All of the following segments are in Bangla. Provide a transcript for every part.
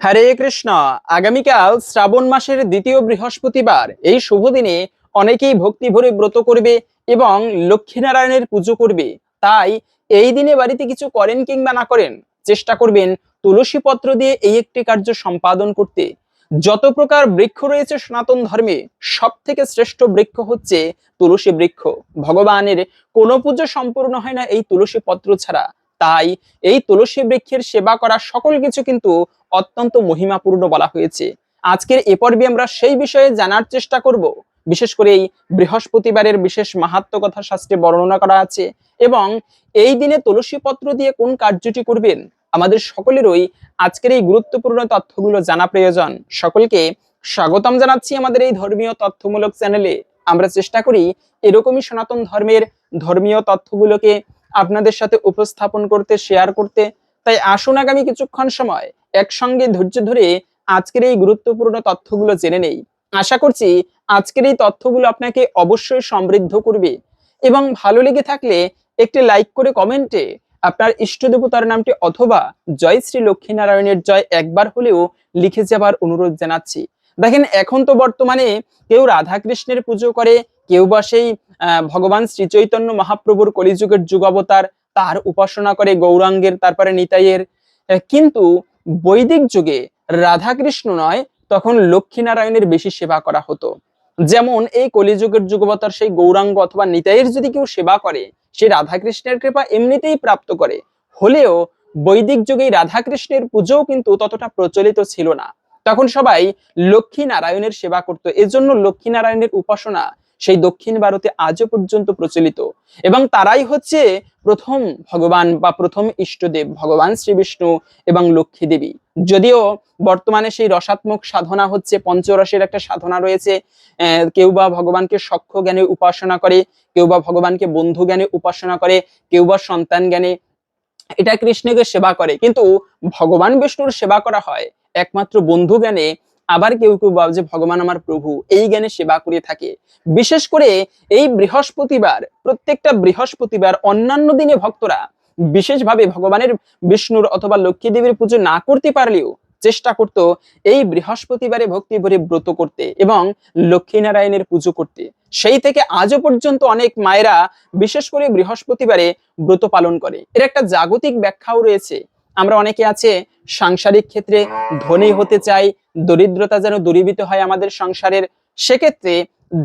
হরে কৃষ্ণ। আগামীকাল শ্রাবণ মাসের দ্বিতীয় বৃহস্পতিবার। এই শুভ দিনে অনেকেই ভক্তি ভরে ব্রত করবে এবং লক্ষ্মীনারায়ণের পুজো করবে। তাই এই দিনে বাড়িতে কিছু করেন কিংবা না করেন, চেষ্টা করবেন তুলসী পত্র দিয়ে এই একটি কার্য সম্পাদন করতে। যত প্রকার বৃক্ষ রয়েছে সনাতন ধর্মে সব থেকে শ্রেষ্ঠ বৃক্ষ হচ্ছে তুলসী বৃক্ষ। ভগবানের কোনো পুজো সম্পূর্ণ হয় না এই তুলসী পত্র ছাড়া। তাই এই তুলসী বৃক্ষের সেবা করা সকল কিছু কিন্তু অত্যন্ত মহিমাপূর্ণ বলা হয়েছে। আজকের এ পর্বে আমরা সেই বিষয়ে জানার চেষ্টা করব। বিশেষ করে এই বৃহস্পতিবারের বিশেষ মাহাত্ম কথা শাস্ত্রে বর্ণনা করা আছে এবং এই দিনে তুলসী পত্র দিয়ে কোন কার্যটি করবেন? আমাদের সকলেরই আজকের এই গুরুত্বপূর্ণ তথ্যগুলো জানা প্রয়োজন। সকলকে স্বাগতম জানাচ্ছি আমাদের এই ধর্মীয় তথ্যমূলক চ্যানেলে। আমরা চেষ্টা করি এরকমই সনাতন ধর্মের ধর্মীয় তথ্যগুলোকে আপনাদের সাথে উপস্থাপন করতে শেয়ার করতে তাই আসুন আগামী কিছুক্ষণ সময় একসঙ্গে ধৈর্য ধরে আজকের এই গুরুত্বপূর্ণ তথ্যগুলো জেনে নেই। আশা করছি আজকের এই তথ্যগুলো আপনাকে অবশ্যই সমৃদ্ধ করবে এবং ভালো লেগে থাকলে একটি লাইক করে কমেন্টে আপনার ইষ্ট দেবতার নামটি অথবা জয় শ্রী লক্ষ্মীনারায়ণের জয় একবার হলেও লিখে যাবার অনুরোধ জানাচ্ছি। দেখেন, এখন তো বর্তমানে কেউ রাধা কৃষ্ণের পুজো করে, কেউ বা সেই ভগবান শ্রী চৈতন্য মহাপ্রভুর কলিযুগের যুগাবতার তার উপাসনা করে গৌরাঙ্গের, তারপরে নিতাইয়ের। কিন্তু বৈদিক যুগে রাধা কৃষ্ণ নয়, তখন লক্ষ্মীনারায়ণের বেশি সেবা করা হতো। যেমন এই কলিযুগের যুগবতার সেই গৌরাঙ্গ অথবা নিতাইয়ের যদি কেউ সেবা করে, সে রাধাকৃষ্ণের কৃপা এমনিতেই প্রাপ্ত করে। হলেও বৈদিক যুগে রাধাকৃষ্ণের পুজোও কিন্তু ততটা প্রচলিত ছিল না। তখন সবাই লক্ষ্মী নারায়ণের সেবা করত। এজন্য লক্ষ্মী নারায়ণের উপাসনা সেই দক্ষিণ ভারতে আজও পর্যন্ত প্রচলিত। এবং তারাই হচ্ছে প্রথম ভগবান বা প্রথম ইষ্টদেব, ভগবান শ্রী বিষ্ণু এবং লক্ষ্মী দেবী। যদিও বর্তমানে সেই রসাত্মক সাধনা হচ্ছে, পঞ্চরসের একটা সাধনা রয়েছে কেউ বা ভগবানকে সক্ষ জ্ঞানে উপাসনা করে, কেউ বা ভগবানকে বন্ধু জ্ঞানে উপাসনা করে, কেউ বা সন্তান জ্ঞানে এটা কৃষ্ণকে সেবা করে। কিন্তু ভগবান বিষ্ণুর সেবা করা হয় একমাত্র বন্ধু জ্ঞানে আবার কেউ কেউ ভাবে যে, ভগবান আমার প্রভু। এই জ্ঞানে সেবা করে থাকে। বিশেষ করে এই বৃহস্পতিবার, প্রত্যেকটা বৃহস্পতিবার অন্যান্য দিনে ভক্তরা বিশেষভাবে ভগবানের বিষ্ণুর অথবা লক্ষ্মী দেবীর পুজো না করতে পারলেও চেষ্টা করত এই বৃহস্পতিবারে ভক্তি ভরে ব্রত করতে এবং লক্ষ্মীনারায়ণের পুজো করতে। সেই থেকে আজও পর্যন্ত অনেক মায়েরা বিশেষ করে বৃহস্পতিবারে ব্রত পালন করে। এর একটা জাগতিক ব্যাখ্যাও রয়েছে। আমরা অনেকে আছে, সাংসারিক ক্ষেত্রে ধনী হতে চাই, দরিদ্রতা যেন দূরীভূত হয় আমাদের সংসারের, সেক্ষেত্রে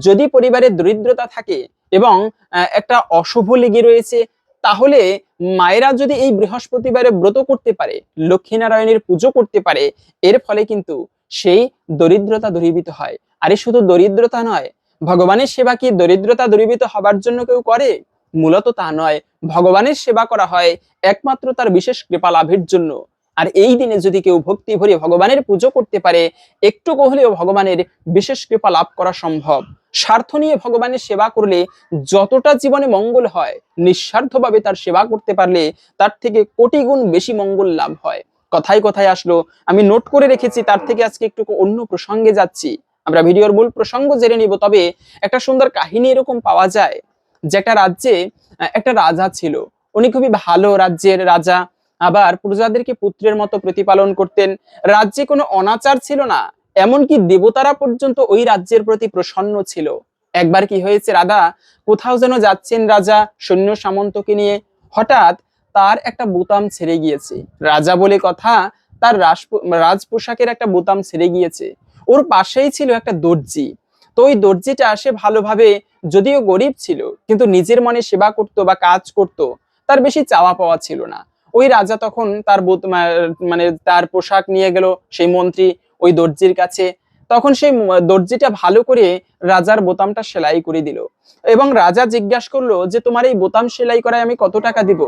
যদি পরিবারে দরিদ্রতা থাকে এবং একটা অশুভ লেগে রয়েছে, তাহলে মায়েরা যদি এই বৃহস্পতিবারে ব্রত করতে পারে, লক্ষ্মীনারায়ণের পুজো করতে পারে, এর ফলে কিন্তু সেই দরিদ্রতা দূরীভূত হয়। আরে শুধু দরিদ্রতা নয়, ভগবানের সেবা কি দরিদ্রতা দূরীভূত হবার জন্য কেউ করে? মূলত তা নয়, ভগবানের সেবা করা হয় একমাত্র তার বিশেষ কৃপা লাভের জন্য। আর এই দিনে যদি কেউ ভক্তি ভরে ভগবানের পুজো করতে পারে, একটু হলেও ভগবানের বিশেষ কৃপা লাভ করা সম্ভব। স্বার্থ নিয়ে ভগবানের সেবা করলে যতটা জীবনে মঙ্গল হয়, নিঃস্বার্থভাবে তার সেবা করতে পারলে তার থেকে কোটি গুণ বেশি মঙ্গল লাভ হয়। কথায় কথায় আসলো, আমি নোট করে রেখেছি, তার থেকে আজকে একটু অন্য প্রসঙ্গে যাচ্ছি। আমরা ভিডিওর মূল প্রসঙ্গ জেনে নিব, তবে একটা সুন্দর কাহিনী এরকম পাওয়া যায়। যে একটা রাজ্যে একটা রাজা ছিল। উনি খুবই ভালো রাজ্যের রাজা। আবার প্রজাদেরকে পুত্রের মতো প্রতিপালন করতেন। রাজ্যে কোনো অনাচার ছিল না। এমনকি দেবতারা পর্যন্ত ওই রাজ্যের প্রতি প্রসন্ন ছিল। একবার কি হয়েছে রাধা? কোথাও যেন যাচ্ছেন রাজা সৈন্য সামন্তকে নিয়ে। হঠাৎ তার একটা বোতাম ছেড়ে গিয়েছে। রাজা বলে কথা, তার রাজ পোশাকের একটা বোতাম ছেড়ে গিয়েছে। ওর পাশেই ছিল একটা দর্জি। তো ওই দর্জিটা আসে ভালোভাবে, যদিও গরিব ছিল, কিন্তু নিজের মনে সেবা করত বা কাজ করত, তার বেশি চাওয়া পাওয়া ছিল না। ওই রাজা তখন তার মানে তার পোশাক নিয়ে গেল, সেই মন্ত্রী ওই দর্জির কাছে। তখন সেই দর্জিটা ভালো করে রাজার বোতামটা সেলাই করে দিল। এবং রাজা জিজ্ঞাসা করল যে, তোমার এই বোতাম সেলাই করায় আমি কত টাকা দিব?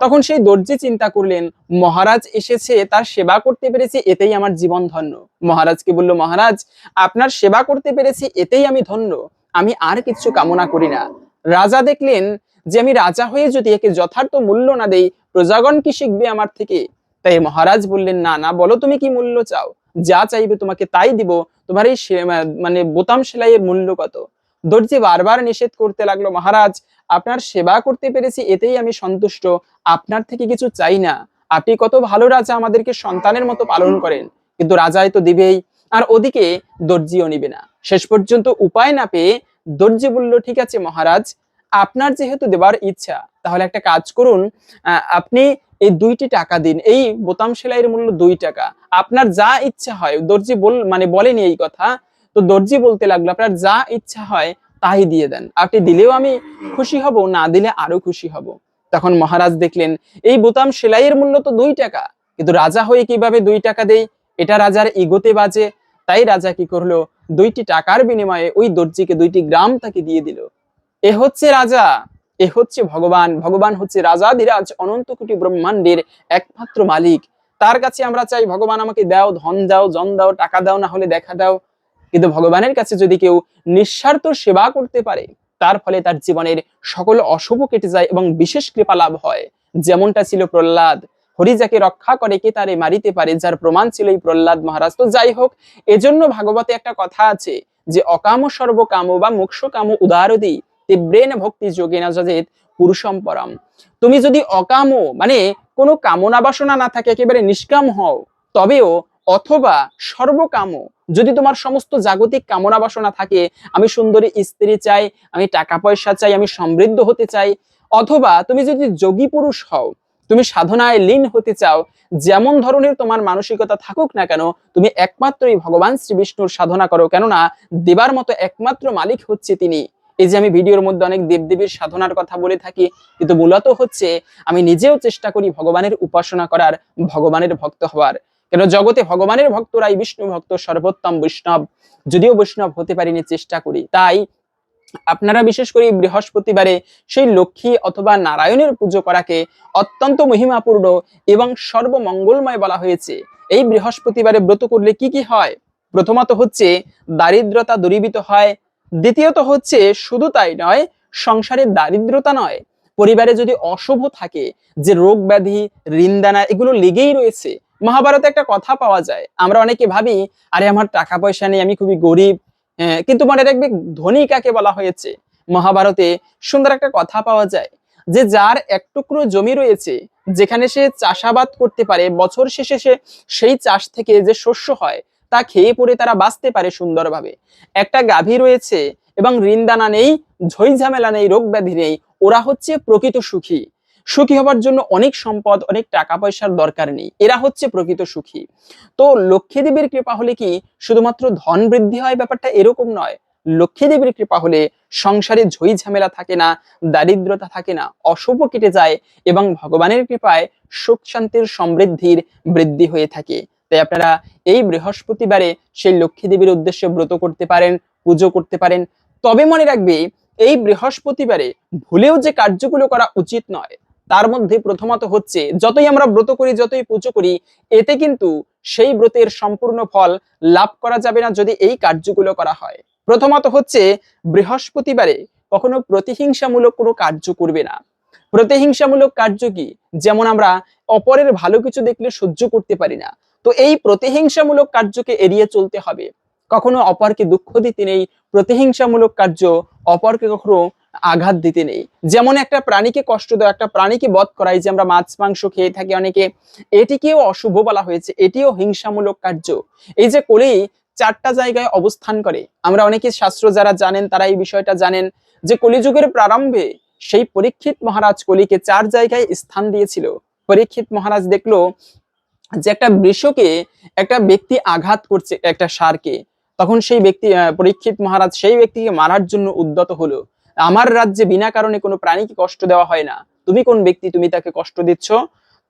তখন সেই দর্জি চিন্তা করলেন, মহারাজ এসেছে, তার সেবা করতে পেরেছি, এতেই আমার জীবন ধন্য। মহারাজকে বলল, মহারাজ, আপনার সেবা করতে পেরেছি, এতেই আমি ধন্য। আমি আর কিছু কামনা করি না। রাজা দেখলেন যে, আমি রাজা হয়ে যদি একে যথার্থ মূল্য না দেই, প্রজাগণ কি শিখবে আমার থেকে? তাই মহারাজ বললেন, না না, বলো তুমি কি মূল্য চাও? যা চাইবে তোমাকে তাই দিব। তোমার এই মানে বোতাম সেলাইয়ের মূল্য কত? দর্জি বারবার নিষেধ করতে লাগল, মহারাজ, আপনার সেবা করতে পেরেছি, এতেই আমি সন্তুষ্ট। আপনার থেকে কিছু চাই না। আপনি কত ভালো রাজা আমাদেরকে সন্তানের মতো পালন করেন, কিন্তু রাজায় তো দিবেই। আর ওদিকে দর্জিও নিবে না। শেষ পর্যন্ত উপায় না পেয়ে দর্জি বলল, ঠিক আছে মহারাজ, আপনার যেহেতু দেবার ইচ্ছা, তাহলে একটা কাজ করুন। আপনি এই দুইটি টাকা দিন। এই বোতাম সেলাইয়ের মূল্য দুই টাকা। আপনার যা ইচ্ছা হয়, দর্জি বল মানে বলেনি এই কথা, তো দর্জি বলতে লাগল, আপনার যা ইচ্ছা হয়, তাই দিয়ে দেন। আপনি দিলেও আমি খুশি হব, না দিলে আরও খুশি হব। তখন মহারাজ দেখলেন, এই বোতাম সেলাইয়ের মূল্য তো দুই টাকা, কিন্তু রাজা হয়ে কীভাবে দুই টাকা দেয় এটা রাজার ইগোতে বাজে। তাই রাজা কি করল, দুইটি টাকার বিনিময়ে ওই দর্জিকে দুইটি গ্রাম তাকে দিয়ে দিল। এ হচ্ছে রাজা। এ হচ্ছে ভগবান। ভগবান হচ্ছে রাজাধিরাজ অনন্ত কোটি ব্রহ্মাণ্ডের একমাত্র মালিক। তার কাছে আমরা চাই, ভগবান আমাকে দাও, ধন দাও, জন দাও, টাকা দাও, না হলে দেখা দাও। কিন্তু ভগবানের কাছে যদি কেউ নিঃস্বার্থ সেবা করতে পারে, তার ফলে তার জীবনের সকল অশুভ কেটে যায় এবং বিশেষ কৃপা লাভ হয়। যেমনটা ছিল প্রহ্লাদ। হরি যাকে রক্ষা করে কে তারে মারিতে পারে, যার প্রমাণ ছিল এই প্রহ্লাদ মহারাজ। তো যাই হোক, এজন্য ভাগবতে একটা কথা আছে যে, অকাম সর্বকাম বা মোক্ষ কাম উদারদি। তীব্রেন ভক্তি যোগে না যজেত পুরুষম পরম তুমি যদি অকাম মানে কোনো কামনা বাসনা না থাকে, একেবারে নিষ্কাম হও, তবেও অথবা সর্বকাম, যদি তোমার সমস্ত জাগতিক কামনা বাসনা থাকে, আমি সুন্দরী স্ত্রী চাই, আমি টাকা পয়সা চাই, আমি সমৃদ্ধ হতে চাই, অথবা তুমি যদি যোগী পুরুষ হও, তুমি সাধনায় লীন হতে চাও, যেমন ধরনের তোমার মানসিকতা থাকুক না কেন, তুমি একমাত্রই ভগবান শ্রী বিষ্ণুর সাধনা করো, কেননা দেবার মতো একমাত্র মালিক হচ্ছে তিনি। এই যে আমি ভিডিওর মধ্যে অনেক দেবদেবীর সাধনার কথা বলে থাকি, কিন্তু মূলত হচ্ছে আমি নিজেও চেষ্টা করি ভগবানের উপাসনা করার, ভগবানের ভক্ত হওয়ার। কেন জগতে ভগবানের ভক্তরাই বিষ্ণু ভক্ত, সর্বোত্তম বৈষ্ণব। যদিও বৈষ্ণব হতে পারিনি, চেষ্টা করি। তাই আপনারা বিশেষ করে বৃহস্পতিবারে সেই লক্ষ্মী অথবা নারায়ণের পুজো করাকে অত্যন্ত মহিমাপূর্ণ এবং সর্বমঙ্গলময় বলা হয়েছে। এই বৃহস্পতিবারে ব্রত করলে কি কি হয়? প্রথমত হচ্ছে দারিদ্রতা দূরীভূত হয় দ্বিতীয়ত হচ্ছে শুধু তাই নয় সংসারে দারিদ্রতা নয়। পরিবারে যদি অশুভ থাকে যে রোগ ব্যাধি ঋণদানা এগুলো লেগেই রয়েছে মহাভারতে একটা কথা পাওয়া যায়। আমরা অনেকে ভাবি আরে আমার টাকা পয়সা নেই আমি খুবই গরিব। হ্যাঁ, কিন্তু মনে রাখবে ধনী কাকে বলা হয়েছে? মহাভারতে সুন্দর একটা কথা পাওয়া যায় যে যার এক টুকরো জমি রয়েছে যেখানে সে চাষাবাদ করতে পারে বছর শেষে সে সেই চাষ থেকে যে শস্য হয় তা খেয়ে পরে তারা বাঁচতে পারে সুন্দরভাবে। একটা গাভী রয়েছে এবং ঋণদানা নেই, ঝই ঝামেলা নেই, রোগ ব্যাধি নেই। ওরা হচ্ছে প্রকৃত সুখী। সুখী হবার জন্য অনেক সম্পদ, অনেক টাকা পয়সার দরকার নেই। এরা হচ্ছে প্রকৃত সুখী। তো লক্ষ্মী দেবীর কৃপা হলে কি শুধুমাত্র ধন বৃদ্ধি হয়? ব্যাপারটা এরকম নয়। লক্ষ্মী দেবীর কৃপা হলে সংসারে ঝই ঝামেলা থাকে না, দারিদ্রতা থাকে না, অশুভ কেটে যায় এবং ভগবানের কৃপায় সুখ শান্তির সমৃদ্ধির বৃদ্ধি হয়ে থাকে। তাই আপনারা এই বৃহস্পতিবারে সেই লক্ষ্মী দেবীর উদ্দেশ্যে ব্রত করতে পারেন, পুজো করতে পারেন। তবে মনে রাখবে, এই বৃহস্পতিবারে ভুলেও যে কার্যগুলো করা উচিত নয়, তার মধ্যে প্রথমত হচ্ছে, যতই আমরা ব্রত করি, যতই পুজো করি, এতে কিন্তু সেই ব্রতের সম্পূর্ণ ফল লাভ করা যাবে না যদি এই কার্যগুলো করা হয়। প্রথমত হচ্ছে, বৃহস্পতিবারে কখনো প্রতিহিংসামূলক কোনো কার্য করবে না। প্রতিহিংসামূলক কার্য কি? যেমন আমরা অপরের ভালো কিছু দেখলে সহ্য করতে পারি না তো এই প্রতিহিংসামূলক কার্যকে এড়িয়ে চলতে হবে। কখনো অপরকে দুঃখ দিতে নেই, প্রতিহিংসামূলক কার্য অপরকে কখনো আঘাত দিতে নেই। যেমন একটা প্রাণীকে কষ্ট দেওয়া, একটা প্রাণীকে বধ করাই যে আমরা মাছ, মাংস খেয়ে থাকি অনেকে, এটিকেও অশুভ বলা হয়েছে, এটিও হিংসামূলক কার্য। এই যে কলি চারটা জায়গায় অবস্থান করে, আমরা অনেকে শাস্ত্র যারা জানেন তারা এই বিষয়টা জানেন যে কলিযুগের প্রারম্ভে সেই পরীক্ষিত মহারাজ কলিকে চার জায়গায় স্থান দিয়েছিল। পরীক্ষিত মহারাজ দেখল যে একটা বৃষকে একটা ব্যক্তি আঘাত করছে একটা সারকে, তখন সেই ব্যক্তি পরীক্ষিত মহারাজ সেই ব্যক্তিকে মারার জন্য উদ্যত হলো। আমার রাজ্যে বিনা কারণে কোনো প্রাণীকে কষ্ট দেওয়া হয় না। তুমি কোন ব্যক্তি, তুমি তাকে কষ্ট দিচ্ছ?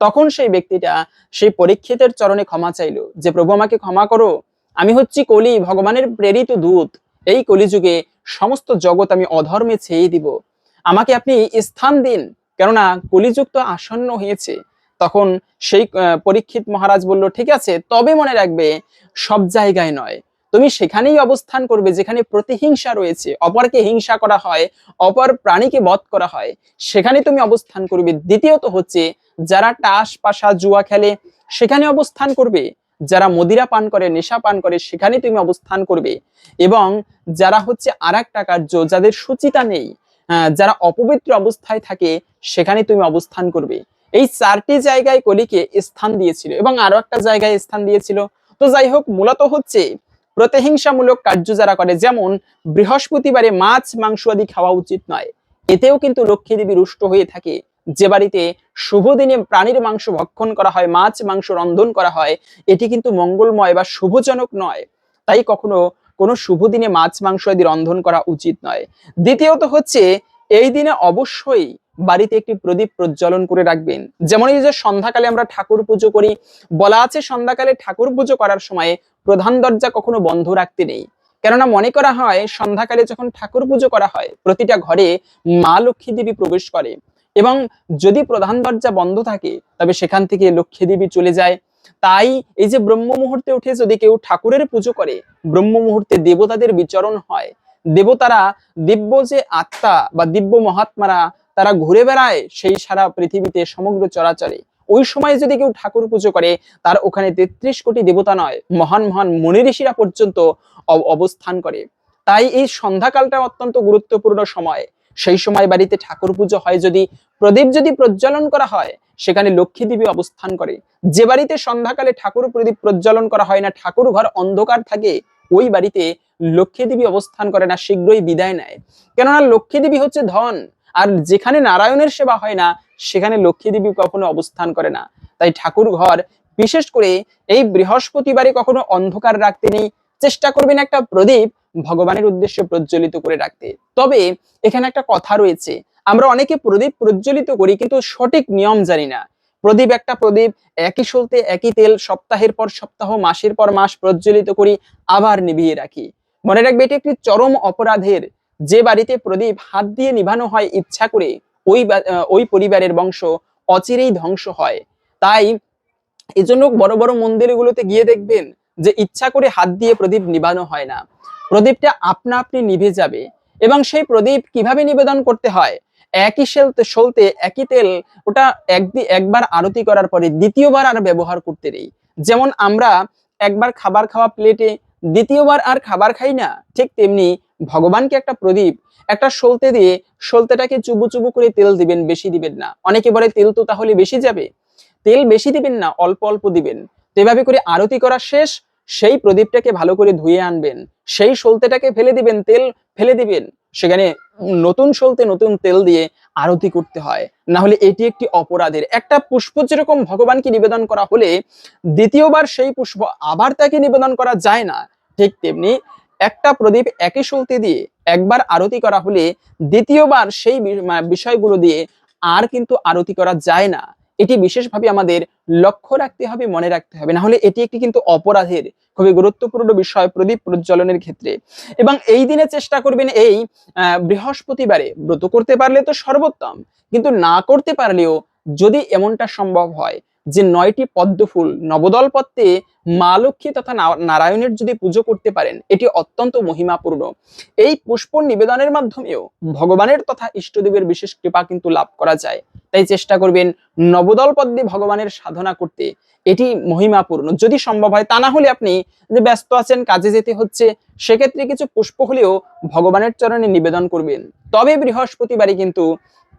তখন সেই ব্যক্তিটা সেই পরীক্ষিতের চরণে ক্ষমা চাইলো যে, প্রভু, আমাকে ক্ষমা করো। আমি হচ্ছি কলি, ভগবানের প্রেরিত দূত। এই কলিযুগে সমস্ত জগৎ আমি অধর্মে ছেয়ে দিব। আমাকে আপনি স্থান দিন। কেননা কলিযুগ তো আসন্ন হয়েছে। তখন সেই পরীক্ষিত মহারাজ বলল, ঠিক আছে, তবে মনে রাখবে, সব জায়গায় নয়। তুমি সেখানেই অবস্থান করবে যেখানে প্রতিহিংসা রয়েছে। অপরকে হিংসা করা হয়, অপর প্রাণীকে বধ করা হয়। সেখানে তুমি অবস্থান করবে। দ্বিতীয়ত হচ্ছে, যারা টাস পাশা, জুয়া খেলে, সেখানে অবস্থান করবে। যারা মদিরা পান করে, নেশা পান করে, সেখানে তুমি অবস্থান করবে। এবং যারা হচ্ছে আর একটা কার্য, যাদের সুচিতা নেই যারা অপবিত্র অবস্থায় থাকে, সেখানে তুমি অবস্থান করবে। এই চারটি জায়গায় কলিকে স্থান দিয়েছিল এবং আরও একটা জায়গায় স্থান দিয়েছিল। তো যাই হোক, মূলত হচ্ছে প্রতিহিংসামূলক কার্য যারা করে, যেমন বৃহস্পতিবারে মাছ, মাংস আদি খাওয়া উচিত নয়। এতেও কিন্তু লক্ষ্মী দেবী রুষ্ট হয়ে থাকে। যে বাড়িতে শুভ দিনে প্রাণীর মাংস ভক্ষণ করা হয়, মাছ, মাংস রন্ধন করা হয়, এটি কিন্তু মঙ্গলময় বা শুভজনক নয়। তাই কখনো কোনো শুভ দিনে মাছ, মাংস আদি রন্ধন করা উচিত নয়। দ্বিতীয়ত হচ্ছে এই দিনে অবশ্যই বাড়িতে একটি প্রদীপ প্রজ্বলন করে রাখবেন। যেমন এই যে সন্ধ্যাকালে আমরা ঠাকুর পুজো করি, বলা আছে সন্ধ্যাকালে ঠাকুর পুজো করার সময় প্রধান দরজা কখনো বন্ধ রাখতে নেই। কেননা মনে করা হয়, সন্ধ্যাকালে যখন ঠাকুর পুজো করা হয়, প্রতিটা ঘরে মা লক্ষ্মী দেবী প্রবেশ করে এবং যদি প্রধান দরজা বন্ধ থাকে, তবে সেখান থেকে লক্ষ্মী দেবী চলে যায়। তাই এই যে ব্রহ্ম মুহূর্তে উঠে যদি কেউ ঠাকুরের পুজো করে ব্রহ্ম মুহূর্তে দেবতাদের বিচরণ হয় দেবতারা দিব্য যে আত্মা বা দিব্য মহাত্মারা তারা ঘুরে বেড়ায়, সেই সারা পৃথিবীতে সমগ্র চরাচরে। ওই সময় যদি কেউ ঠাকুর পুজো করে, তার ওখানে তেত্রিশ কোটি দেবতা নয়, মহান মহান মুনি ঋষিরা পর্যন্ত অবস্থান করে। তাই এই সন্ধ্যাকালটা অত্যন্ত গুরুত্বপূর্ণ সময়। সেই সময় বাড়িতে ঠাকুর পুজো হয় যদি, প্রদীপ যদি প্রজ্বলন করা হয়, সেখানে লক্ষ্মী দেবী অবস্থান করে। যে বাড়িতে সন্ধ্যাকালে ঠাকুর প্রদীপ প্রজ্বলন করা হয় না, ঠাকুর ঘর অন্ধকার থাকে, ওই বাড়িতে লক্ষ্মী দেবী অবস্থান করে না, শীঘ্রই বিদায় নেয়। কেননা লক্ষ্মী দেবী হচ্ছে ধন, আর যেখানে নারায়ণের সেবা হয় না, সেখানে লক্ষ্মী দেবী কখনো অবস্থান করে না। তাই ঠাকুর ঘর, বিশেষ করে এই বৃহস্পতিবারে কখনো অন্ধকার রাখতে নেই। চেষ্টা করবেন একটা প্রদীপ ভগবানের উদ্দেশ্যে প্রজ্বলিত করে রাখতে। তবে এখানে একটা কথা রয়েছে, আমরা অনেকে প্রদীপ প্রজ্বলিত করি, কিন্তু সঠিক নিয়ম জানি না। প্রদীপ একটা প্রদীপ, একই সলতে একই তেল, সপ্তাহের পর সপ্তাহ, মাসের পর মাস প্রজ্বলিত করি, আবার নিভিয়ে রাখি। মনে রাখবে এটি একটি চরম অপরাধের। যে বাড়িতে প্রদীপ হাত দিয়ে নিভানো হয় ইচ্ছা করে, ওই ওই পরিবারের বংশ অচিরেই ধ্বংস হয়। তাই এজন্য বড় বড় মন্দিরগুলোতে গিয়ে দেখবেন যে ইচ্ছা করে হাত দিয়ে প্রদীপ নিবানো হয় না। প্রদীপটা আপনা আপনি নিভে যাবে এবং সেই প্রদীপ কীভাবে নিবেদন করতে হয়? একই সেলতে সলতে একই তেল, ওটা একদি, একবার আরতি করার পরে দ্বিতীয়বার আর ব্যবহার করতে নেই। যেমন আমরা একবার খাবার খাওয়া প্লেটে দ্বিতীয়বার আর খাবার খাই না, ঠিক তেমনি ভগবানকে একটা প্রদীপ, একটা সলতে দিয়ে সলতেটাকে চুবু চুবু করে তেল দিবেন, বেশি দিবেন না। অনেকে বলে তেল তো তাহলে বেশি যাবে। তেল বেশি দিবেন না, অল্প অল্প দিবেন। তো এভাবে করে আরতি করা শেষ, সেই প্রদীপটাকে ভালো করে ধুয়ে আনবেন। সেই সলতেটাকে ফেলে দিবেন, তেল ফেলে দিবেন। সেখানে নতুন সলতে নতুন তেল দিয়ে আরতি করতে হয়। না হলে এটি একটি অপরাধের। একটা পুষ্প যেরকম ভগবানকে নিবেদন করা হলে দ্বিতীয়বার সেই পুষ্প আবার তাকে নিবেদন করা যায় না। ঠিক তেমনি একটা প্রদীপ একই সলতে দিয়ে একবার আরতি করা হলে দ্বিতীয়বার সেই বিষয়গুলো দিয়ে আর কিন্তু আরতি করা যায় না। এটি বিশেষভাবে আমাদের লক্ষ্য রাখতে হবে, মনে রাখতে হবে। না হলে এটি একটি কিন্তু অপরাধের খুবই গুরুত্বপূর্ণ বিষয় প্রদীপ প্রজ্বলনের ক্ষেত্রে। এবং এই দিনে চেষ্টা করবেন এই বৃহস্পতিবারে ব্রত করতে পারলে তো সর্বোত্তম। কিন্তু না করতে পারলেও যদি এমনটা সম্ভব হয় যে নয়টি পদ্ম ফুল নবদল পত্রে মা লক্ষ্মী তথা নারায়ণের যদি পুজো করতে পারেন, এটি অত্যন্ত মহিমাপূর্ণ। এই পুষ্প নিবেদনের মাধ্যমেও ভগবানের তথা ইষ্টদেবের বিশেষ কৃপা কিন্তু লাভ করা যায়। তাই চেষ্টা করবেন নবদল পদ্মে ভগবানের সাধনা করতে। এটি মহিমাপূর্ণ। যদি সম্ভব হয়, তা না হলে আপনি যে ব্যস্ত আছেন, কাজে যেতে হচ্ছে, সেক্ষেত্রে কিছু পুষ্প হলেও ভগবানের চরণে নিবেদন করবেন। তবে বৃহস্পতিবারে কিন্তু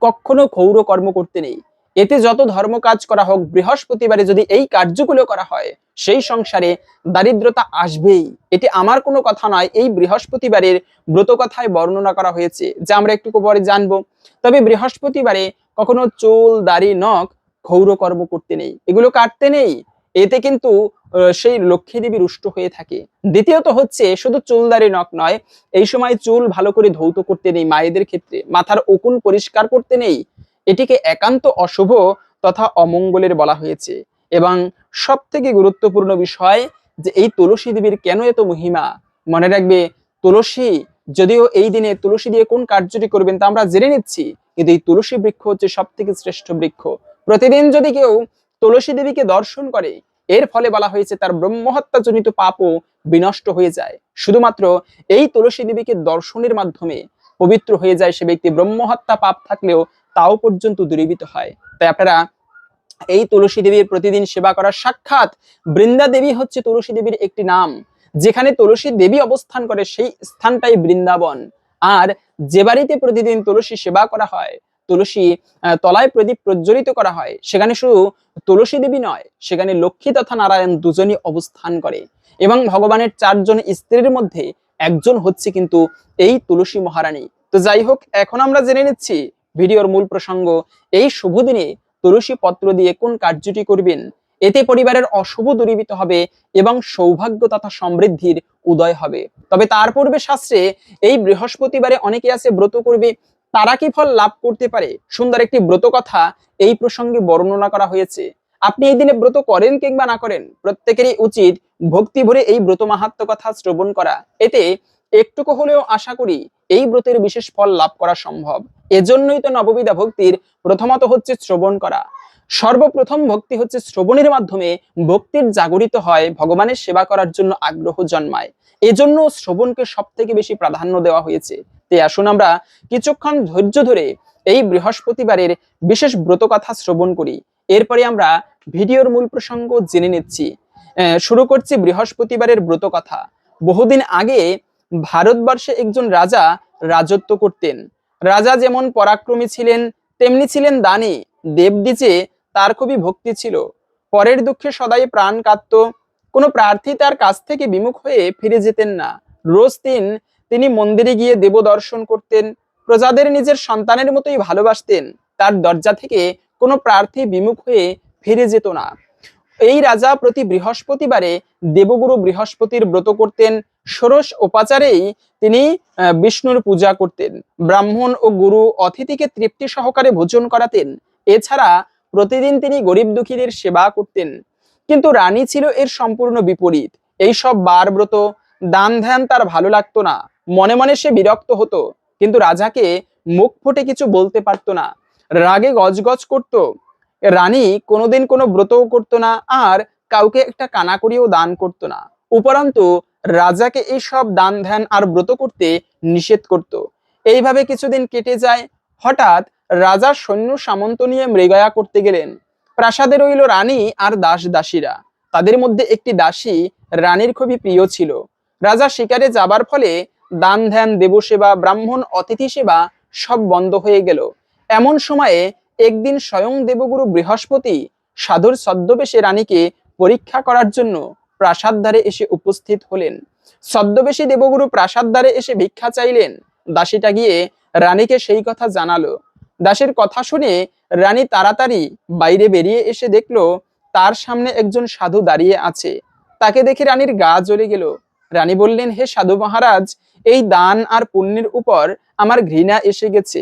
কখনো ক্ষৌর কর্ম করতে নেই। এতে যত ধর্ম কাজ করা হোক, বৃহস্পতিবারে যদি এই কার্যগুলো করা হয়, সেই সংসারে দারিদ্রতা আসবেই। এটি আমার কোনো কথা নয়, এই বৃহস্পতিবারের ব্রত কথায় বর্ণনা করা হয়েছে, যা আমরা একটু পরে জানব। তবে বৃহস্পতিবারে কখনো চুল, দাড়ি, নখ ক্ষৌর কর্ম করতে নেই। এগুলো কাটতে নেই। এতে কিন্তু সেই লক্ষ্মী দেবী রুষ্ট হয়ে থাকে। দ্বিতীয়ত হচ্ছে, শুধু চুল, দাড়ি, নখ নয়, এই সময় চুল ভালো করে ধৌত করতে নেই মায়েদের ক্ষেত্রে। মাথার উকুন পরিষ্কার করতে নেই। এটিকে একান্ত অশুভ তথা অমঙ্গলের বলা হয়েছে। এবং সব থেকে গুরুত্বপূর্ণ বিষয় যে এই তুলসী দেবীর কেন এত মহিমা? মনে রাখবে, তুলসী, যদিও এই দিনে তুলসী দিয়ে কোন কার্যটি করবেন তা আমরা জেনে নিচ্ছি, কিন্তু এই তুলসী বৃক্ষ হচ্ছে সব থেকে শ্রেষ্ঠ বৃক্ষ। প্রতিদিন যদি কেউ তুলসী দেবীকে দর্শন করে, এর ফলে বলা হয়েছে তার ব্রহ্মহত্যা জনিত পাপও বিনষ্ট হয়ে যায়। শুধুমাত্র এই তুলসী দেবীকে দর্শনের মাধ্যমে পবিত্র হয়ে যায় সে ব্যক্তি ব্রহ্মহত্যা পাপ থাকলেও তাও পর্যন্ত দূরীভূত হয়। তাই আপনারা এই তুলসী দেবীর প্রতিদিন সেবা করার সাক্ষাৎ বৃন্দা দেবী হচ্ছে তুলসী দেবীর একটি নাম। যেখানে তুলসী দেবী অবস্থান করে সেই স্থানটাই বৃন্দাবন। আর যে বাড়িতে প্রতিদিন তুলসী সেবা করা হয়, তুলসী তলায় প্রদীপ প্রজ্বলিত করা হয়, সেখানে শুধু তুলসী দেবী নয়, সেখানে লক্ষ্মী তথা নারায়ণ দুজনই অবস্থান করে। এবং ভগবানের চারজন স্ত্রীর মধ্যে একজন হচ্ছে কিন্তু এই তুলসী মহারানী। তো যাই হোক, এখন আমরা জেনে নিচ্ছি ভিডিওর মূল প্রসঙ্গ, এই শুভ দিনে তুলসী পত্র দিয়ে কোন কার্যটি করবেন? এতে পরিবারের অশুভ দূরীভূত হবে এবং সৌভাগ্য তথা সমৃদ্ধির উদয় হবে। তবে তার পূর্বে শাস্ত্রে এই বৃহস্পতিবারে অনেকে আছে ব্রত করবে, তারা কি ফল লাভ করতে পারে? সুন্দর একটি ব্রত কথা এই প্রসঙ্গে বর্ণনা করা হয়েছে। আপনি এই দিনে ব্রত করেন কিংবা না করেন, প্রত্যেকেরই উচিত ভক্তি ভরে এই ব্রত মাহাত্ম কথা শ্রবণ করা। এতে একটুকু হলেও আশা করি এই ব্রতের বিশেষ ফল লাভ করা সম্ভব। এজন্যই তো নববিধা ভক্তির প্রথমত হচ্ছে শ্রবণ করা। সর্বপ্রথম ভক্তি হচ্ছে শ্রবণের মাধ্যমে ভক্তির জাগরিত হয়, ভগবানের সেবা করার জন্য আগ্রহ জন্মায়। এজন্য শ্রবণকে সব থেকে বেশি প্রাধান্য দেওয়া হয়েছে। তাই আসুন আমরা কিছুক্ষণ ধৈর্য ধরে এই বৃহস্পতিবারের বিশেষ ব্রত কথা শ্রবণ করি। এরপরে আমরা ভিডিওর মূল প্রসঙ্গ জেনে নিচ্ছি। শুরু করছি বৃহস্পতিবারের ব্রত কথা বহুদিন আগে ভারতবর্ষে একজন রাজা রাজত্ব করতেন। রাজা যেমন পরাক্রমী ছিলেন, তেমনি ছিলেন দানী। দেবদ্বীজে তার খুবই ভক্তি ছিল। পরের দুঃখে সদাই প্রাণ কাঁদত। কোনো প্রার্থী তার কাছ থেকে বিমুখ হয়ে ফিরে যেতেন না। রোজ দিন তিনি মন্দিরে গিয়ে দেব দর্শন করতেন। প্রজাদের নিজের সন্তানের মতোই ভালোবাসতেন। তার দরজা থেকে কোনো প্রার্থী বিমুখ হয়ে ফিরে যেত না। এই রাজা প্রতি বৃহস্পতিবারে দেবগুরু বৃহস্পতির ব্রত করতেন। ষোড়শ উপাচারেই তিনি বিষ্ণুর পূজা করতেন। ব্রাহ্মণ ও গুরু অতিথিকে তৃপ্তি সহকারে ভোজন করাতেন। এছাড়া প্রতিদিন তিনি গরিব দুঃখীদের সেবা করতেন। কিন্তু রানী ছিল এর সম্পূর্ণ বিপরীত। এই সব বার ব্রত দান ধ্যান তার ভালো লাগতো না। মনে মনে সে বিরক্ত হতো। কিন্তু রাজাকে মুখ ফুটে কিছু বলতে পারতো না। রাগে গজগজ করত। রানী কোনোদিন কোনো ব্রতও করতো না আর কাউকে একটা কানা করিয়েও দান করতো না। উপরন্তু রাজাকে এই সব দান ধ্যান আর ব্রত করতে নিষেধ করত। এইভাবে কিছুদিন কেটে যায়। হঠাৎ রাজার সৈন্য সামন্ত নিয়ে মৃগয়া করতে গেলেন। প্রাসাদে রইল রানী আর দাস দাসীরা। তাদের মধ্যে একটি দাসী রানীর খুবই প্রিয় ছিল। রাজা শিকারে যাবার ফলে দান ধ্যান, দেবসেবা, ব্রাহ্মণ, অতিথি সেবা সব বন্ধ হয়ে গেল। এমন সময়ে একদিন স্বয়ং দেবগুরু বৃহস্পতি সাধুর ছদ্মবেশে রানীকে পরীক্ষা করার জন্য প্রাসাদ দ্বারে এসে উপস্থিত হলেন। ছদ্মবেশী দেবগুরু প্রাসাদ দ্বারে এসে ভিক্ষা চাইলেন। দাসীটা গিয়ে রানীকে সেই কথা জানালো। দাসের কথা শুনে রানী তাড়াতাড়ি বাইরে বেরিয়ে এসে দেখল তার সামনে একজন সাধু দাঁড়িয়ে আছে। তাকে দেখে রানীর গা জ্বলে গেল। রানী বললেন, হে সাধু মহারাজ, এই দান আর পুণ্যের উপর আমার ঘৃণা এসে গেছে।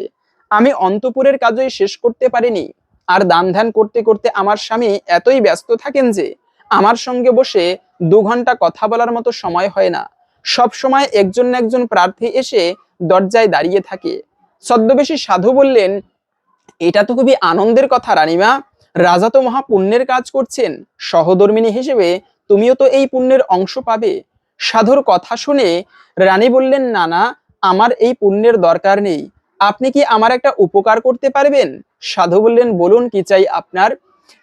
আমি অন্তপুরের কাজই শেষ করতে পারিনি। আর দান ধ্যান করতে করতে আমার স্বামী এতই ব্যস্ত থাকেন যে, আমার সঙ্গে বসে দু ঘণ্টা কথা বলার মতো সময় হয় না। সব সময় একজন না একজন প্রার্থী এসে দরজায় দাঁড়িয়ে থাকে। ছদ্মবেশী সাধু বললেন, এটা তো খুবই আনন্দের কথা রানীমা। রাজা তো মহা পুণ্যের কাজ করছেন। সহধর্মিনী হিসেবে তুমিও তো এই পুণ্যের অংশ পাবে সাধুর কথা শুনে রানী বললেন না না আমার এই পুণ্যের দরকার নেই। আপনি কি আমার একটা উপকার করতে পারবেন সাধু বললেন, বলুন, কি চাই আপনার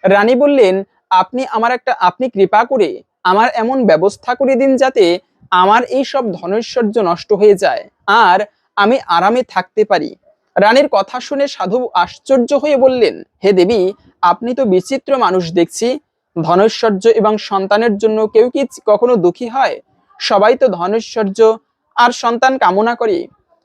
রানী বললেন, আপনি আমার একটা, আপনি কৃপা করে আমার এমন ব্যবস্থা করে দিন যাতে আমার এই সব ধনৈশ্বর্য নষ্ট হয়ে যায়। আর আমি আরামে থাকতে পারি। রানীর কথা শুনে সাধু আশ্চর্য হয়ে বললেন, হে দেবী, আপনি তো বিচিত্র মানুষ দেখছি। ধনৈশ্বর্য এবং সন্তানের জন্য কেউ কি কখনো দুঃখী হয়? সবাই তো ধনৈশ্বর্য আর সন্তান কামনা করে।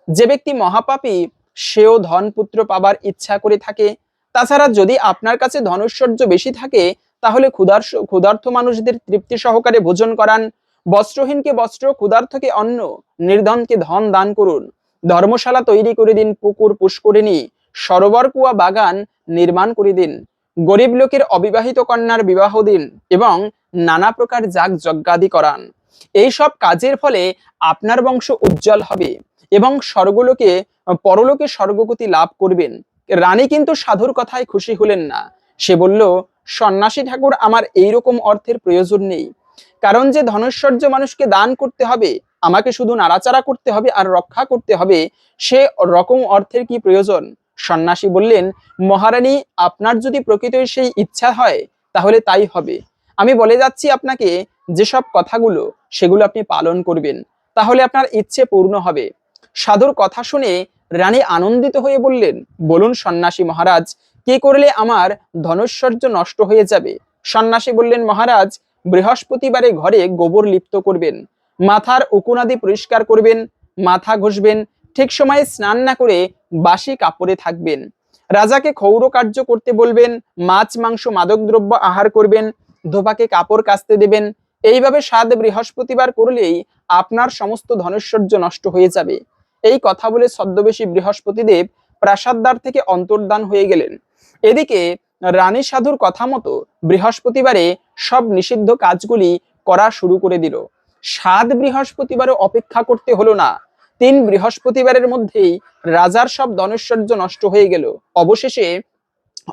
যে ব্যক্তি মহাপাপী, সেও ধন পুত্র পাবার ইচ্ছা করে থাকে। তাছাড়া যদি আপনার কাছে ধনৈশ্বর্য বেশি থাকে তাহলে ক্ষুধার ক্ষুধার্থ মানুষদের তৃপ্তি সহকারে ভোজন করান। বস্ত্রহীনকে বস্ত্র, ক্ষুধার্থকে অন্ন, নির্ধনকে ধন দান করুন। ধর্মশালা তৈরি করে দিন, পুকুর পুষ্করিণী, সরোবর কুয়া বাগান নির্মাণ করে দিন। গরিব লোকের অবিবাহিত কন্যার বিবাহ দিন এবং নানা প্রকার যাগ যজ্ঞাদি করান। এই সব কাজের ফলে আপনার বংশ উজ্জ্বল হবে এবং স্বর্গলোকে, পরলোকে স্বর্গগতি লাভ করবেন। রানী কিন্তু সাধুর কথায় খুশি হলেন না। সে বলল, সন্ন্যাসী ঠাকুর, আমার এই রকম অর্থের প্রয়োজন নেই। কারণ যে ধনৈশ্বর্য মানুষকে দান করতে হবে, আমাকে শুধু নাড়াচাড়া করতে হবে আর রক্ষা করতে হবে, সে রকম অর্থের কি প্রয়োজন? সন্ন্যাসী বললেন, মহারানী, আপনার যদি প্রকৃতই সেই ইচ্ছা হয়, তাহলে তাই হবে। আমি বলে যাচ্ছি আপনাকে, যেসব কথাগুলো, সেগুলো আপনি পালন করবেন, তাহলে আপনার ইচ্ছে পূর্ণ হবে। সাধুর কথা শুনে রানী আনন্দিত হয়ে বললেন, বলুন সন্ন্যাসী মহারাজ কি করলে আমার ধনৈশ্বর্য নষ্ট হয়ে যাবে? সন্ন্যাসী বললেন, মহারাজ, বৃহস্পতিবারে ঘরে গোবর লিপ্ত করবেন, মাথার উকুনাদি পরিষ্কার করবেন, মাথা ঘষবেন, ঠিক সময়ে স্নান না করে বাসি কাপড়ে থাকবেন। রাজাকে ক্ষৌর কার্য করতে বলবেন, মাছ, মাংস, মাদক দ্রব্য আহার করবেন, ধোপাকে কাপড় কাচতে দেবেন। এইভাবে সাত বৃহস্পতিবার করলেই আপনার সমস্ত ধনৈশ্বর্য নষ্ট হয়ে যাবে। এই কথা বলে ছদ্মবেশী বৃহস্পতিদেব প্রাসাদদ্বার থেকে অন্তর্ধান হয়ে গেলেন। এদিকে রানী সাধুর কথা মতো বৃহস্পতিবারে সব নিষিদ্ধ কাজগুলি করা শুরু করে দিল। সাত বৃহস্পতিবারও অপেক্ষা করতে হলো না। তিন বৃহস্পতিবারের মধ্যেই রাজার সব ধনৈশ্বর্য নষ্ট হয়ে গেল। অবশেষে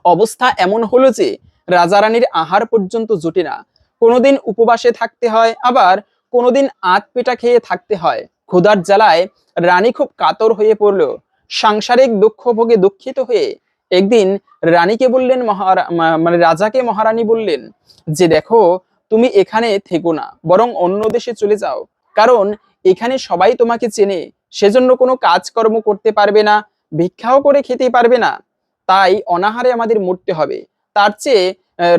অবস্থা এমন হলো যে রাজা রানীর আহার পর্যন্ত জোটে না। কোনোদিন উপবাসে থাকতে হয়, আবার কোনোদিন আত পেটা খেয়ে থাকতে হয়। ক্ষুধার জ্বালায় রানী খুব কাতর হয়ে পড়ল। সাংসারিক দুঃখ ভোগে দুঃখিত হয়ে একদিন রানীকে বললেন, মহারা মানে রাজাকে মহারানী বললেন যে, দেখো, তুমি এখানে থেকো না, বরং অন্য দেশে চলে যাও। কারণ এখানে সবাই তোমাকে চেনে, সেজন্য কোনো কাজকর্ম করতে পারবে না, ভিক্ষাও করে খেতে পারবে না। তাই অনাহারে আমাদের মরতে হবে। তার চেয়ে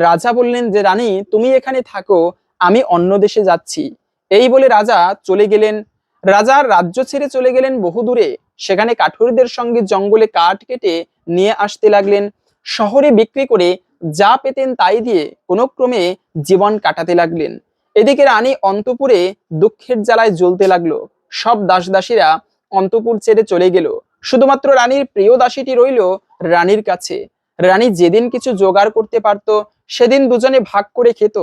রাজা বললেন যে, রানী, তুমি এখানে থাকো, আমি অন্য দেশে যাচ্ছি। এই বলে রাজা চলে গেলেন। রাজার রাজ্য ছেড়ে চলে গেলেন বহু দূরে সেখানে কাঠুরদের সঙ্গে জঙ্গলে কাঠ কেটে নিয়ে আসতে লাগলেন। শহরে বিক্রি করে যা পেতেন তাই দিয়ে কোনো ক্রমে জীবন কাটাতে লাগলেন। এদিকে রানী অন্তপুরে দুঃখের জ্বালায় জ্বলতে লাগল। সব দাসদাসীরা অন্তপুর ছেড়ে চলে গেল। শুধুমাত্র রানীর প্রিয় দাসীটি রইল রানীর কাছে। রানী যেদিন কিছু জোগাড় করতে পারতো, সেদিন দুজনে ভাগ করে খেত।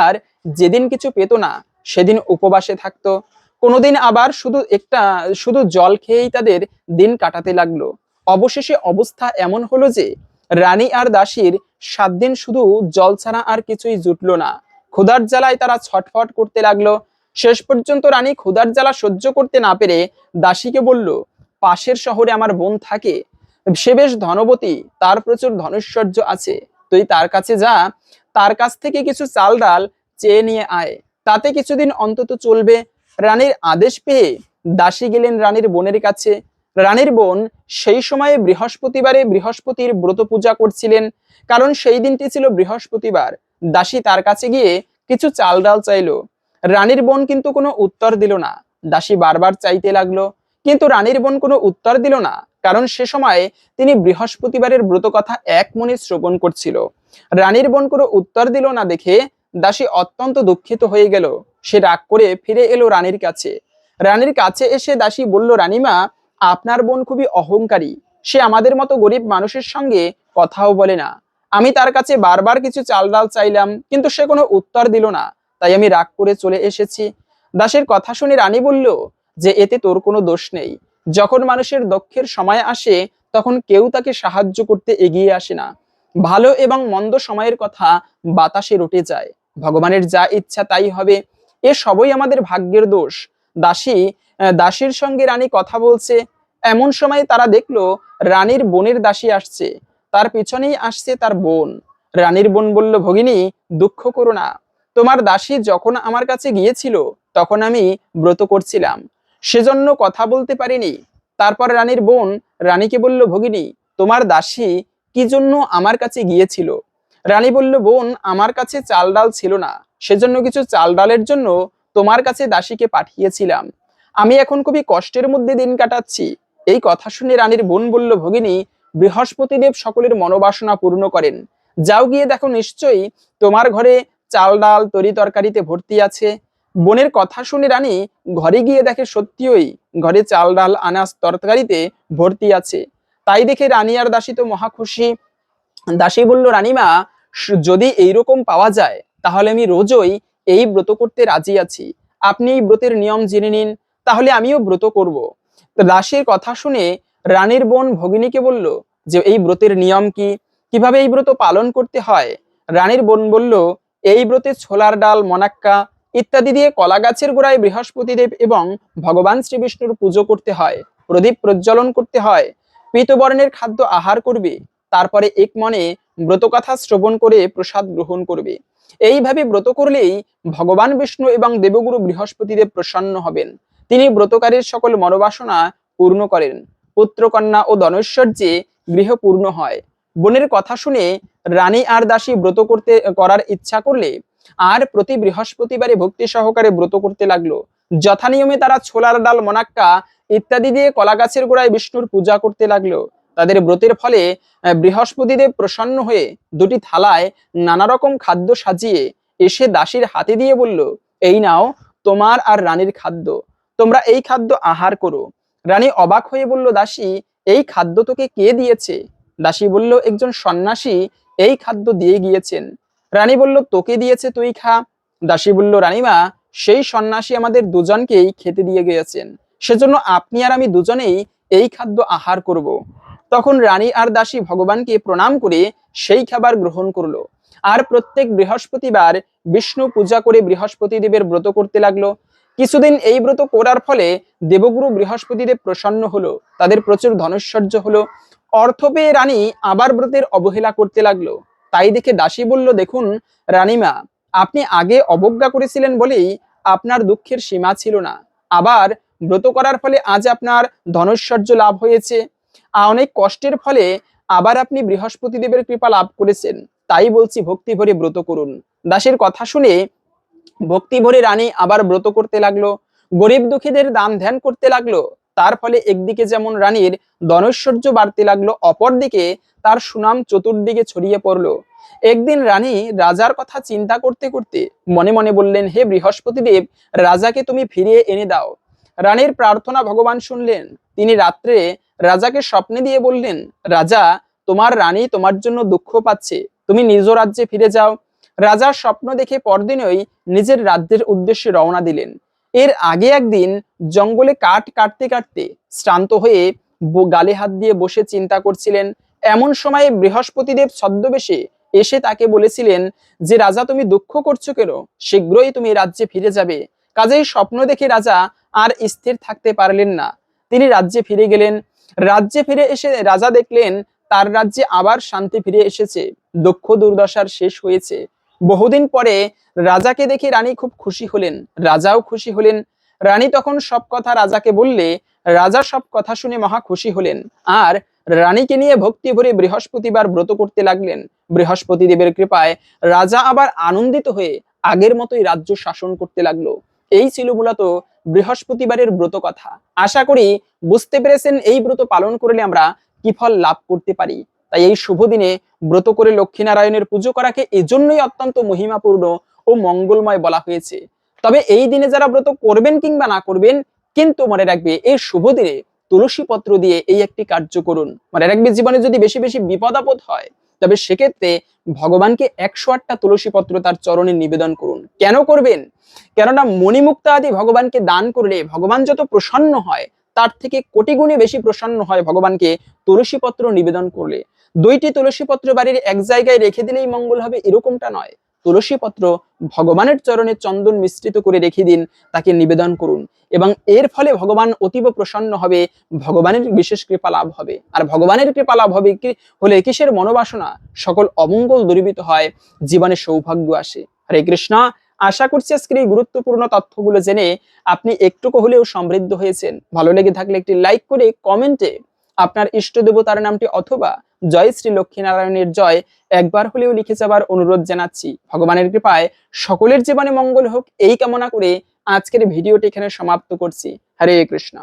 আর যেদিন কিছু পেত না, সেদিন উপবাসে থাকতো। কোনোদিন আবার শুধু একটা, শুধু জল খেয়েই তাদের দিন কাটাতে লাগল। অবশেষে অবস্থা এমন হলো যে রানী আর দাসীর সাত দিন শুধু জল ছাড়া আর কিছুই জুটলো না। ক্ষুধার জ্বালায় তারা ছটফট করতে লাগল। শেষ পর্যন্ত রানী ক্ষুধার জ্বালা সহ্য করতে না পেরে দাসীকে বলল, পাশের শহরে আমার বোন থাকে। সে বেশ ধনবতী, তার প্রচুর ধনৈশ্বর্য আছে। তুই তার কাছে যা, তার কাছ থেকে কিছু চাল ডাল চেয়ে নিয়ে আয়। তাতে কিছুদিন অন্তত চলবে। রানীর আদেশ পেয়ে দাসী গেলেন রানীর বোনের কাছে। রানীর বোন সেই সময়ে বৃহস্পতিবারে বৃহস্পতির ব্রত পূজা করছিলেন, কারণ সেই দিনটি ছিল বৃহস্পতিবার। দাসী তার কাছে গিয়ে কিছু চাল ডাল চাইলো। রানীর বোন কিন্তু কোনো উত্তর দিল না। দাসী বারবার চাইতে লাগল, কিন্তু রানীর বোন কোনো উত্তর দিল না, কারণ সে সময় তিনি বৃহস্পতিবারের ব্রত কথা এক মনে শ্রবণ করছিল। রানীর বোন কোনো উত্তর দিল না দেখে দাসী অত্যন্ত দুঃখিত হয়ে গেল। সে রাগ করে ফিরে এলো রানীর কাছে। রানীর কাছে এসে দাসী বলল, রানীমা আপনার বোন খুবই অহংকারী, সে আমাদের মতো গরিব মানুষের সঙ্গে কথাও বলে না। আমি তার কাছে বারবার কিছু চাল ডাল চাইলাম, কিন্তু সে কোনো উত্তর দিল না, তাই আমি রাগ করে চলে এসেছি। দাসের কথা শুনে রানী বলল যে, এতে তোর কোনো দোষ নেই। যখন মানুষের দক্ষের সময় আসে, তখন কেউ তাকে সাহায্য করতে এগিয়ে আসে না। ভালো এবং মন্দ সময়ের কথা বাতাসে রটে যায়। ভগবানের যা ইচ্ছা তাই হবে। এ সবই আমাদের ভাগ্যের দোষ। দাসী দাসীর সঙ্গে রানী কথা বলছে। এমন সময় তারা দেখল, রানীর বোনের দাসী আসছে। তার পিছনেই আসছে তার বোন। রানীর বোন বলল, ভগিনী, দুঃখ করো না। তোমার দাসী যখন আমার কাছে গিয়েছিল, তখন আমি ব্রত করছিলাম। সেজন্য কথা বলতে পারিনি। তারপর রানীর বোন রানীকে বলল, ভগিনী, তোমার দাসী কি জন্য আমার কাছে গিয়েছিল? রানী বলল, বোন, আমার কাছে চাল ডাল ছিল না। সেজন্য কিছু চাল ডালের জন্য তোমার কাছে দাসীকে পাঠিয়েছিলাম। আমি এখন খুবই কষ্টের মধ্যে দিন কাটাচ্ছি। এই কথা শুনে রানীর বোন বলল, ভগিনী, বৃহস্পতিদেব সকলের মনোবাসনা পূর্ণ করেন। যাও গিয়ে দেখো নিশ্চয়ই তোমার ঘরে চাল ডাল, তরি তরকারিতে ভর্তি আছে। বোনের কথা শুনে রানী ঘরে গিয়ে দেখে সত্যিই ঘরে চাল ডাল, আনাজ, তরকারিতে ভর্তি আছে। তাই দেখে রানী আর দাসী তো মহা খুশি। দাসী বলল, রানীমা যদি এইরকম পাওয়া যায়, তাহলে আমি রোজই এই ব্রত করতে রাজি আছি। আপনি এই ব্রতের নিয়ম জেনে নিন। তাহলে আমিও ব্রত করব। দাসীর কথা শুনে রানীর বোন ভগিনীকে বলল, যে এই ব্রতের নিয়ম কি? কীভাবে এই ব্রত পালন করতে হয়? রানীর বোন বলল, এই ব্রতে ছোলার ডাল, মনাক্কা ইত্যাদি দিয়ে কলা গাছের গোড়ায় বৃহস্পতিদেব এবং ভগবান শ্রীবিষ্ণুর পুজো করতে হয়, প্রদীপ প্রজ্বলন করতে হয়, পীতবর্ণের খাদ্য আহার করবে, তারপরে এক মনে ব্রতকথা শ্রবণ করে প্রসাদ গ্রহণ করবে। এইভাবে ব্রত করলেই ভগবান বিষ্ণু এবং দেবগুরু বৃহস্পতিদেব প্রসন্ন হবেন। তিনি ব্রতকারীর সকল মনোবাসনা পূর্ণ করেন। পুত্রকন্যা ও ধনৈশ্বর্যে গৃহপূর্ণ হয়। বোনের কথা শুনে রানী আর দাসী ব্রত করতে, করার ইচ্ছা করলে আর প্রতি বৃহস্পতিবারে ভক্তি সহকারে ব্রত করতে লাগল। যথানিয়মে তারা ছোলার ডাল, মনাক্কা ইত্যাদি দিয়ে কলা গাছের গোড়ায় বিষ্ণুর পূজা করতে লাগল। তাদের ব্রতের ফলে বৃহস্পতিদেব প্রসন্ন হয়ে দুটি থালায় নানা রকম খাদ্য সাজিয়ে এসে দাসীর হাতে দিয়ে বলল, এই নাও তোমার আর রানীর খাদ্য। তোমরা এই খাদ্য আহার করো। রানী অবাক হয়ে বলল, দাসী, এই খাদ্য তোকে কে দিয়েছে? দাসী বলল, একজন সন্ন্যাসী এই খাদ্য দিয়ে গিয়েছেন। রানী বলল, তোকে দিয়েছে, তুই খা। দাসী বলল, রানীমা, সেই সন্ন্যাসী আমাদের দুজনকেই খেতে দিয়ে গিয়েছেন। সেজন্য আপনি আর আমি দুজনেই এই খাদ্য আহার করব। তখন রানী আর দাসী ভগবানকে প্রণাম করে সেই খাবার গ্রহণ করল। আর প্রত্যেক বৃহস্পতিবার বিষ্ণু পূজা করে বৃহস্পতি দেবের ব্রত করতে লাগল। কিছুদিন এই ব্রত করার ফলে দেবগুরু বৃহস্পতিদেব প্রসন্ন হলো, তাদের প্রচুর ধনৈশ্বর্য হলো। অর্থ পেয়ে রানী আবার ব্রতের অবহেলা করতে লাগল। তাই দেখে দাসী বলল, দেখুন, রানীমা, আপনি আগে অবজ্ঞা করেছিলেন বলেই আপনার দুঃখের সীমা ছিল না। আবার ব্রত করার ফলে আজ আপনার ধনৈশ্বর্য লাভ হয়েছে। অনেক কষ্টের ফলে আবার আপনি বৃহস্পতি দেবের কৃপা লাভ করেছেন। তাই বলছি ভক্তি ভরে ব্রত করুন। দাসের কথা শুনে ভক্তি ভরে রানী আবার ব্রত করতে লাগল, গরিব দুঃখীদের দান ধ্যান করতে লাগল, তার ফলে একদিকে যেমন রানীর ধনৈশ্বর্য বাড়তে লাগল, অপরদিকে তার সুনাম চতুর্দিকে ছড়িয়ে পড়ল। একদিন রানী রাজার কথা চিন্তা করতে করতে মনে মনে বললেন, হে বৃহস্পতিদেব, রাজাকে তুমি ফিরিয়ে এনে দাও। রানীর প্রার্থনা ভগবান শুনলেন। তিনি রাত্রে রাজাকে স্বপ্নে দিয়ে বললেন, রাজা, তোমার রানী তোমার জন্য দুঃখ পাচ্ছে। তুমি নিজ রাজ্যে ফিরে যাও রাজার স্বপ্ন দেখে পরদিনই নিজের রাজ্যের উদ্দেশ্যে রওনা দিলেন। এর আগে একদিন জঙ্গলে কাঠ কাটতে কাটতে শ্রান্ত হয়ে গালে হাত দিয়ে বসে চিন্তা করছিলেন। এমন সময়ে বৃহস্পতিদেব ছদ্মবেশে এসে তাকে বলেছিলেন যে, রাজা, তুমি দুঃখ করছ কেন? শীঘ্রই তুমি রাজ্যে ফিরে যাবে। কাজেই স্বপ্ন দেখে রাজা আর স্থির থাকতে পারলেন না। তিনি রাজ্যে ফিরে গেলেন। রাজ্যে ফিরে এসে রাজা দেখলেন তার রাজ্যে আবার শান্তি ফিরে এসেছে। দুঃখ দুর্দশার শেষ হয়েছে। বহুদিন পরে রাজাকে দেখে রানী খুব খুশি হলেন, রাজাও খুশি হলেন। রানী তখন সব কথা রাজাকে বললে, রাজা সব কথা শুনে মহা খুশি হলেন। আর রানীকে নিয়ে ভক্তি ভরে বৃহস্পতিবার ব্রত করতে লাগলেন। বৃহস্পতি দেবের কৃপায় রাজা আবার আনন্দিত হয়ে আগের মতোই রাজ্য শাসন করতে লাগল। এই ছিল মূলত বৃহস্পতিবারের ব্রত কথা। আশা করি বুঝতে পেরেছেন এই ব্রত পালন করলে আমরা কি ফল লাভ করতে পারি। তাই এই শুভ দিনে ব্রত করে লক্ষ্মীনারায়ণের পুজো করাকে এজন্যই অত্যন্ত মহিমাপূর্ণ ও মঙ্গলময় বলা হয়েছে। তবে এই দিনে যারা ব্রত করবেন কিংবা না করবেন, কিন্তু মনে রাখবে এই শুভ দিনে তুলসী পত্র দিয়ে এই একটি কার্য করুন। মনে রাখবে জীবনে যদি বেশি বেশি বিপদ আপদ হয়, তবে সেক্ষেত্রে ভগবানকে একশো আটটা তুলসী পত্র তার চরণে নিবেদন করুন। কেন করবেন? কেননা মণিমুক্তা আদি ভগবানকে দান করলে ভগবান যত প্রসন্ন হয়, তার থেকে কোটি গুণে বেশি প্রসন্ন হয় ভগবানকে তুলসী পত্র নিবেদন করলে। দুইটি তুলসী পত্র বাড়ির এক জায়গায় রেখে দিলেই মঙ্গল হবে এরকমটা নয়। তুলসী পত্র ভগবানের চরণে চন্দন মিশ্রিত করে রেখে দিন, তাকে নিবেদন করুন এবং এর ফলে ভগবান অতীব প্রসন্ন হবে, ভগবানের বিশেষ কৃপা লাভ হবে। আর ভগবানের কৃপা লাভ হবে হলে কিসের মনোবাসনা? সকল অমঙ্গল দূরীভূত হয়, জীবনে সৌভাগ্য আসে। হরে কৃষ্ণ, আশা করছি আজকের এই গুরুত্বপূর্ণ তথ্যগুলো জেনে আপনি একটুকু হলেও সমৃদ্ধ হয়েছেন। ভালো লেগে থাকলে একটি লাইক করে কমেন্টে আপনার ইষ্ট দেবতার নামটি অথবা জয় শ্রী লক্ষ্মীনারায়ণের জয় একবার হলেও লিখে যাবার অনুরোধ জানাচ্ছি। ভগবানের কৃপায় সকলের জীবনে মঙ্গল হোক, এই কামনা করে আজকের ভিডিওটি এখানে সমাপ্ত করছি। হরে কৃষ্ণ।